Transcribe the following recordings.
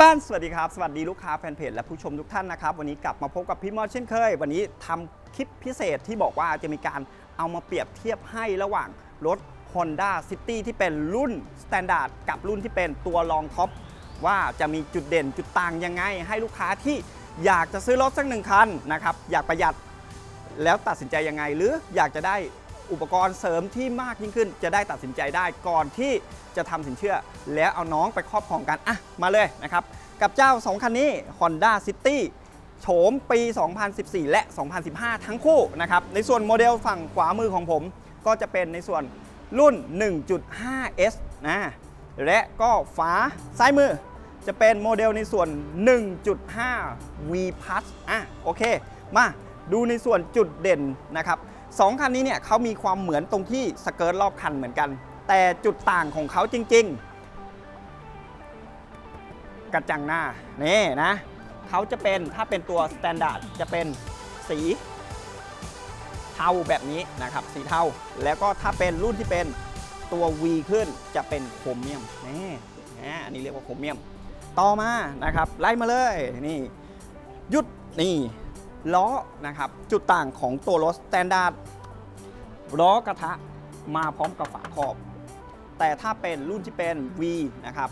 บ้าน สวัสดีครับ สวัสดีลูกค้าแฟนเพจและผู้ชมทุกท่านนะครับ วันนี้กลับมาพบกับพี่มอดเช่นเคย วันนี้ทำคลิปพิเศษที่บอกว่าจะมีการเอามาเปรียบเทียบให้ระหว่างรถ Honda City ที่เป็นรุ่น Standard กับรุ่นที่เป็นตัวรองท็อปว่าจะมีจุดเด่นจุดต่างยังไง ให้ลูกค้าที่อยากจะซื้อรถสักหนึ่งคันนะครับอยากประหยัดแล้วตัดสินใจยังไงหรืออยากจะได้ อุปกรณ์เสริมที่มากยิ่งขึ้น จะได้ตัดสินใจได้ก่อนที่จะทำสินเชื่อ แล้วเอาน้องไปครอบครองกันอะมาเลยนะครับ กับเจ้า 2 คันนี้ Honda City โฉมปี 2014 และ 2015 ทั้งคู่นะครับ ในส่วนโมเดลฝั่งขวามือของผม ก็จะเป็นในส่วนรุ่น 1.5S นะและก็ฝาซ้ายมือ จะเป็นโมเดลในส่วน 1.5 V Plus อะโอเค มาดูในส่วนจุดเด่นนะครับ สองคันนี้เนี่ยเขามีความเหมือนตรงที่สเกิร์ตรอบคันเหมือนกัน แต่จุดต่างของเขาจริง ๆ กระจังหน้านี่นะเขาจะเป็นถ้าเป็นตัวสแตนดาร์ดจะเป็นสีเทาแบบนี้นะครับสีเทาแล้วก็ถ้าเป็นรุ่นที่เป็นตัว V ขึ้นจะเป็นโครเมียมนี่นะอันนี้เรียกว่าโครเมียม ต่อมานะครับไล่มาเลยนี่ยุดนี่ ล้อนะครับจุดต่างของตัวรถสแตนดาร์ดล้อกระทะมาพร้อมกับฝาครอบ แต่ถ้าเป็นรุ่นที่เป็น V นะครับ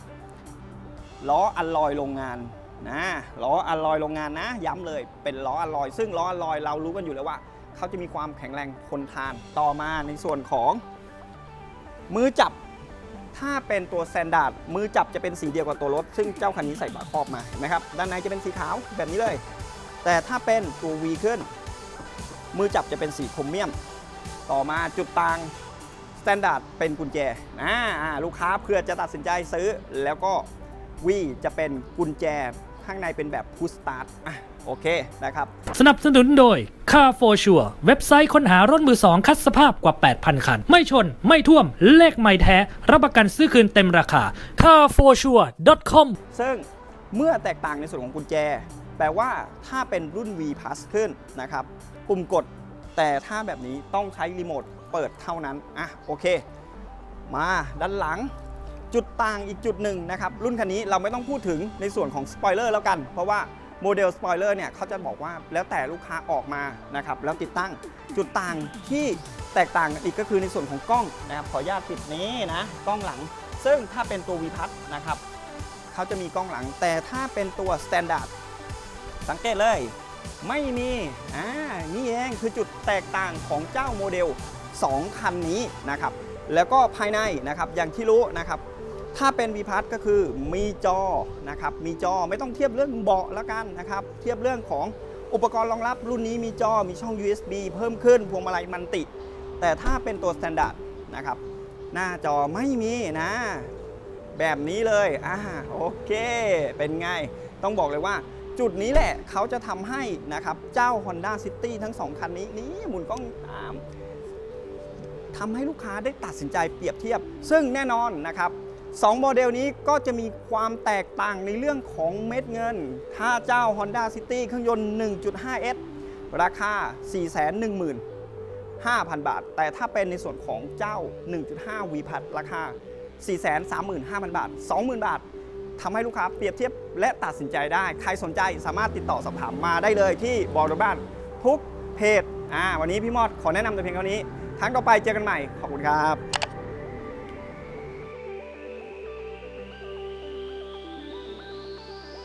ล้ออัลลอยโรงงานนะล้ออัลลอยโรงงานนะ ย้ำเลยเป็นล้ออัลลอย ซึ่งล้ออัลลอยเรารู้กันอยู่แล้วว่า เขาจะมีความแข็งแรงทนทานต่อมาในส่วนของ มือจับถ้าเป็นตัวแซนดาร์ดมือจับจะเป็นสีเดียวกับตัวรถ ซึ่งเจ้าคันนี้ใส่ฝาครอบมาเห็นะครับด้านในจะเป็นสีขาวแบบนี้เลย แต่ถ้าเป็นตัว V ขึ้น มือจับจะเป็นสีโครเมียม ต่อมาจุดต่างสแตนดาร์ดเป็นกุญแจนะอ่าลูกค้าเพื่อจะตัดสินใจซื้อ แล้วก็ V จะเป็นกุญแจข้างในเป็นแบบพุชสตาร์ทอะโอเคนะครับ สนับสนุนโดย Car for Sure เว็บไซต์ค้นหารถมือสองคัดสภาพกว่า 8,000 คัน ไม่ชน ไม่ท่วม เลขไม่แท้ รับประกันซื้อคืนเต็มราคา carforsure.com ซึ่งเมื่อแตกต่างในส่วนของกุญแจ แปลว่าถ้าเป็นรุ่น V Plus ขึ้นนะครับปุ่มกดแต่ถ้าแบบนี้ต้องใช้รีโมทเปิดเท่านั้น อะโอเค มาด้านหลังจุดต่างอีกจุดหนึ่งนะครับ รุ่นคันนี้เราไม่ต้องพูดถึงในส่วนของสปอยเลอร์แล้วกัน เพราะว่าโมเดลสปอยเลอร์เนี่ยเขาจะบอกว่าแล้วแต่ลูกค้าออกมานะครับแล้วติดตั้งจุดต่างที่แตกต่างอีกก็คือในส่วนของกล้องนะครับขออนุญาตปิดนี้นะกล้องหลัง ซึ่งถ้าเป็นตัว V พันะครับเขาจะมีกล้องหลัง แต่ถ้าเป็นตัว Standard สังเกตเลย ไม่มีอ่านี่เองคือจุดแตกต่างของเจ้าโมเดล 2 คันนี้นะครับ แล้วก็ภายในนะครับอย่างที่รู้นะครับ ถ้าเป็น v p a s ก็คือมีจอนะครับมีจอไม่ต้องเทียบเรื่องเบาะแล้วกันนะครับ เทียบเรื่องของอุปกรณ์รองรับรุ่นนี้มีจอมีช่อง USB เพิ่มขึ้นพวงมาลัยมันติ แต่ถ้าเป็นตัว Standard นะครับหน้าจอไม่มีนะ แบบนี้เลยอ่าโอเค เป็นไง ต้องบอกเลยว่า จุดนี้แหละเขาจะทำให้นะครับ เจ้า Honda City ทั้ง 2 คันนี้ นี่หมุนกล้องตามทำให้ลูกค้าได้ตัดสินใจเปรียบเทียบ ซึ่งแน่นอนนะครับสองโมเดลนี้ก็จะมีความแตกต่างในเรื่องของเม็ดเงิน ถ้าเจ้า Honda City เครื่องยนต์ 1.5S ราคา 410,000 บาท แต่ถ้าเป็นในส่วนของเจ้า 1.5 V พัดราคา 435,000 บาท 20,000 บาท ทำให้ลูกค้าเปรียบเทียบและตัดสินใจได้ ใครสนใจสามารถติดต่อสอบถามมาได้เลยที่บอร์ดบ้านทุกเพจอ่าวันนี้พี่มอดขอแนะนำแต่เพียงเท่านี้ ครั้งต่อไปเจอกันใหม่ ขอบคุณครับ